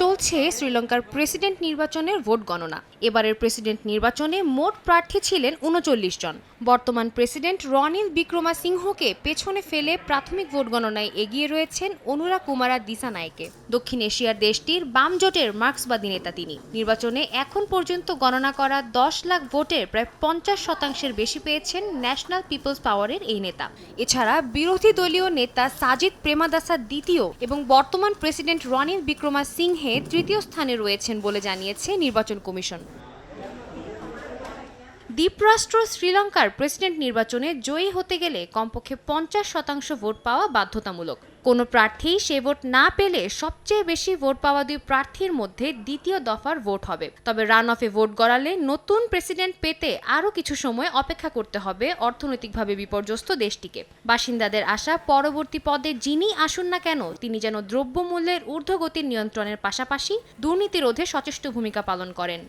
চলছে শ্রীলঙ্কার প্রেসিডেন্ট নির্বাচনের ভোট গণনা। এবারের প্রেসিডেন্ট নির্বাচনে মোট প্রার্থী ছিলেন উনচল্লিশ জন। বর্তমান প্রেসিডেন্ট রনিল বিক্রমা সিংহকে পেছনে ফেলে প্রাথমিক ভোট গণনায় এগিয়ে রয়েছেন অনুরা কুমারা দিসানায়কে দক্ষিণ এশিয়ার দেশটির বাম জোটের মার্ক্সবাদী নেতা তিনি। নির্বাচনে এখন পর্যন্ত গণনা করা দশ লাখ ভোটের প্রায় পঞ্চাশ শতাংশের বেশি পেয়েছেন ন্যাশনাল পিপলস পাওয়ারের এই নেতা। এছাড়া বিরোধী দলীয় নেতা সাজিদ প্রেমাদাসা দ্বিতীয় এবং বর্তমান প্রেসিডেন্ট রনিল বিক্রমা সিংহে তৃতীয় স্থানে রয়েছেন বলে জানিয়েছে নির্বাচন কমিশন। দ্বীপরাষ্ট্র শ্রীলঙ্কার প্রেসিডেন্ট নির্বাচনে জয়ী হতে গেলে কমপক্ষে পঞ্চাশ শতাংশ ভোট পাওয়া বাধ্যতামূলক। কোনো প্রার্থী সে ভোট না পেলে সবচেয়ে বেশি ভোট পাওয়া দুই প্রার্থীর মধ্যে দ্বিতীয় দফার ভোট হবে। তবে রান অফে ভোট গড়ালে নতুন প্রেসিডেন্ট পেতে আরও কিছু সময় অপেক্ষা করতে হবে অর্থনৈতিকভাবে বিপর্যস্ত দেশটিকে। বাসিন্দাদের আশা, পরবর্তী পদে যিনি আসুন না কেন, তিনি যেন দ্রব্যমূল্যের ঊর্ধ্বগতির নিয়ন্ত্রণের পাশাপাশি দুর্নীতি রোধে সচেষ্ট ভূমিকা পালন করেন।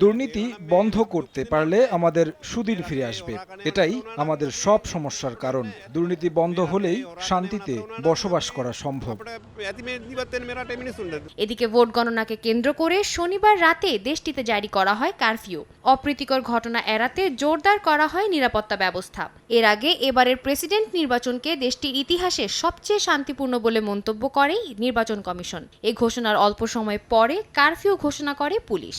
দুর্নীতি বন্ধ করতে পারলে আমাদের সুদিন ফিরে আসবে। এটাই আমাদের সব সমস্যার কারণ। দুর্নীতি বন্ধ হলেই শান্তিতে বসবাস করা সম্ভব। এদিকে ভোট গণনাকে কেন্দ্র করে শনিবার রাতে দেশটিতে জারি করা হয় কারফিউ। অপ্রীতিকর ঘটনা এড়াতে জোরদার করা হয় নিরাপত্তা ব্যবস্থা। এর আগে এবারের প্রেসিডেন্ট নির্বাচনকে দেশটির ইতিহাসে সবচেয়ে শান্তিপূর্ণ বলে মন্তব্য করে নির্বাচন কমিশন। এ ঘোষণার অল্প সময় পরে কারফিউ ঘোষণা করে পুলিশ।